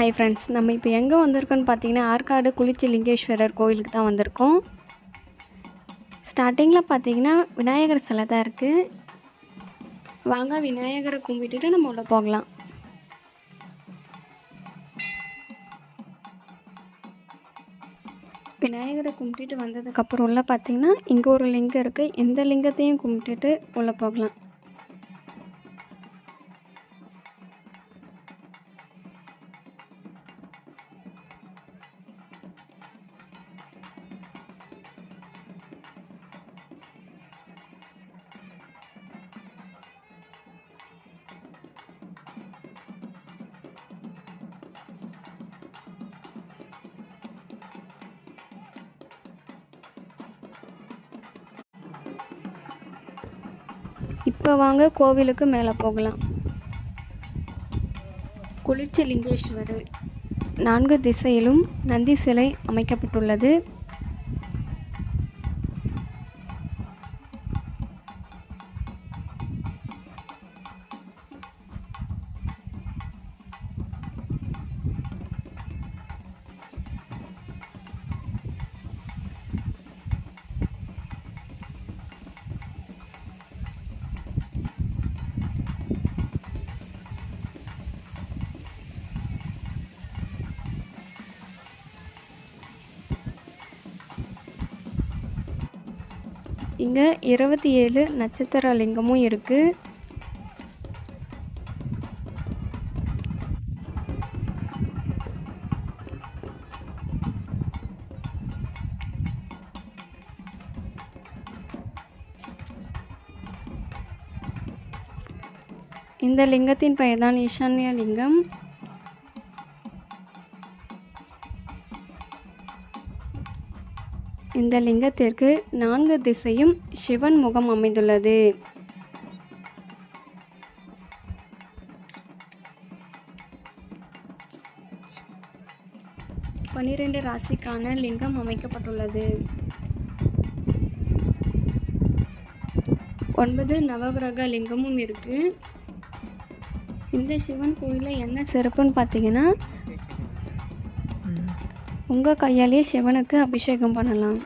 Hi friends நம்ம இப்போ எங்கே வந்திருக்கோன்னு பார்த்தீங்கன்னா ஆற்காடு குளிச்சி லிங்கேஸ்வரர் கோயிலுக்கு தான் வந்திருக்கோம். ஸ்டார்டிங்கில் பார்த்தீங்கன்னா விநாயகர் சிலை தான் இருக்குது வாங்க விநாயகரை கும்பிட்டுட்டு நம்ம உள்ளே போகலாம். விநாயகரை கும்பிட்டுட்டு வந்ததுக்கப்புறம் உள்ளே பார்த்தீங்கன்னா இங்கே ஒரு லிங்கம் இருக்குது எந்த லிங்கத்தையும் கும்பிட்டுட்டு உள்ளே போகலாம். இப்போ வாங்க கோவிலுக்கு மேலே போகலாம். குளிர்ச்சி லிங்கேஸ்வரர் நான்கு திசையிலும் நந்தி சிலை அமைக்கப்பட்டுள்ளது. இங்கே இருபத்தி ஏழு நட்சத்திர லிங்கமும் இருக்குது இந்த லிங்கத்தின் பெயர்தான் ஈசான்ய லிங்கம். இந்த லிங்கத்திற்கு நான்கு திசையும் சிவன் முகம் அமைந்துள்ளது. பன்னிரண்டு ராசிக்கான லிங்கம் அமைக்கப்பட்டுள்ளது. ஒன்பது நவகிரக லிங்கமும் இருக்கு. இந்த சிவன் கோயிலில் என்ன சிறப்புன்னு பார்த்தீங்கன்னா உங்கள் கையாலேயே சிவனுக்கு அபிஷேகம் பண்ணலாம்.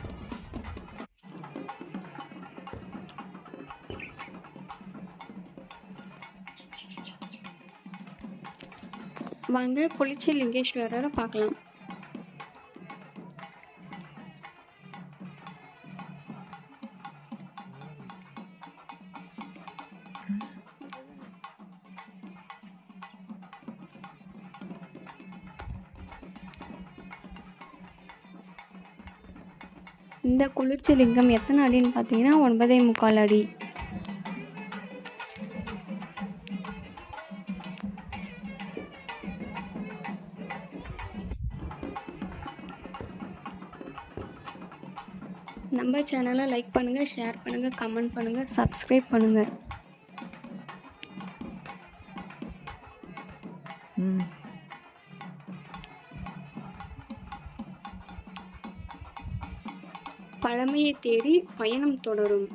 வாங்க குளிச்சி லிங்கேஸ்வரரை பார்க்கலாம். இந்த குளிர்ச்சி லிங்கம் எத்தனை அடின்னு பார்த்தீங்கன்னா ஒன்பதே முக்கால் அடி. நம்ம சேனலை லைக் பண்ணுங்கள் ஷேர் பண்ணுங்கள் கமெண்ட் பண்ணுங்கள் சப்ஸ்கிரைப் பண்ணுங்கள் ம். பழமையை தேடி பயணம் தொடரும்.